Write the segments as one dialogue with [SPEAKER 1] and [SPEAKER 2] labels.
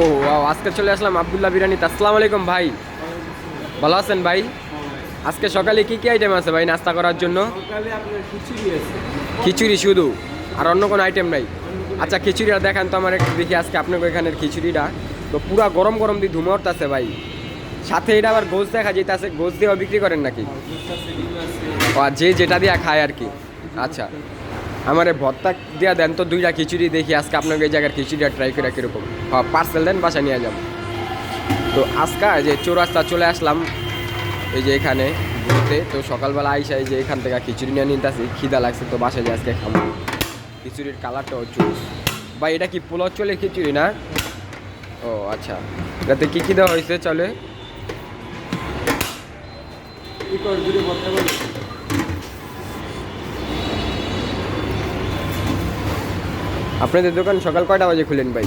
[SPEAKER 1] ও আজকে চলে আসলাম আবদুল্লাহ বিরিয়ানিতে আসসালামু আলাইকুম ভাই। ভালো আছেন ভাই? আজকে সকালে কি কি আইটেম আছে ভাই নাস্তা করার জন্য?
[SPEAKER 2] খিচুড়ি
[SPEAKER 1] শুধু? আর অন্য কোনো আইটেম নাই? আচ্ছা খিচুড়িটা দেখান তো আমার একটু দেখি আজকে আপনাকে এখানের খিচুড়িটা। তো পুরা গরম গরম দিয়ে ধুমরতাছে ভাই। সাথে এটা আবার গোস দেখা যেতেছে গোস দিয়েও বিক্রি করেন নাকি? ও যে যেটা দিয়া খায় আর কি। আচ্ছা। আমার ভর্তা দিয়া দেন তো দুইটা খিচুড়ি দেখি, আজকে আপনাকে এই জায়গার খিচুড়িটা ট্রাই করে কীরকম। হ্যাঁ পার্সেল দেন বাসা নিয়ে যাব তো আজকে যে চৌরাস্তা চলে আসলাম, এই যে এখানে ঘুরতে। তো সকালবেলা আইসা এই যে এখান থেকে খিচুড়ি নিয়ে নিতে নিতেছি, খিদা লাগছে তো বাসায় যে আজকে খাব। খিচুড়ির কালারটাও চুজ বা এটা কি পোলাও চলে খিচুড়ি না? ও আচ্ছা। এটাতে কী কী দেওয়া হয়েছে? চলে
[SPEAKER 2] কি কর দূরে ভর্তা করে
[SPEAKER 1] আপনাদের দোকান সকাল কয়টা বাজে খুলেন ভাই?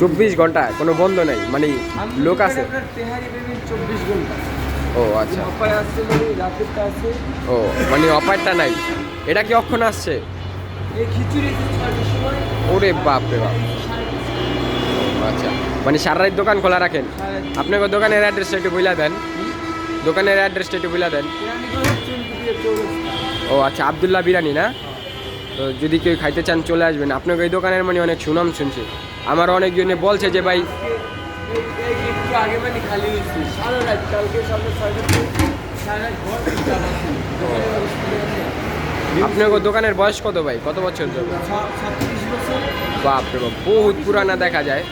[SPEAKER 2] চব্বিশ
[SPEAKER 1] ঘণ্টা কোনো বন্ধ নাই? মানে লোক আছে? ও আচ্ছা।
[SPEAKER 2] আছে রাতেরটা আছে।
[SPEAKER 1] ও মানে অপারটা নাই? এটা কি অক্ষণ আসছে? ওরে বাপ রে বাপ। আচ্ছা মানে সারা রাত দোকান খোলা রাখেন? আপনাকে দোকানের অ্যাড্রেসটা একটু বইলা দেন। দোকানের অ্যাড্রেসটা একটু বইলা দেন। ও আচ্ছা আবদুল্লাহ বিরিয়ানি না? তো যদি কেউ খাইতে চান চলে আসবেন। আপনাকে এই দোকানের মানে অনেক সুনাম শুনছে। আমার অনেকজনে বলছে যে ভাই আপনাকে দোকানের বয়স কত ভাই? কত বছর যাবে
[SPEAKER 2] ছত্রিশ বছর।
[SPEAKER 1] বাপ রে বাপ বহুত পুরানা দেখা যায়।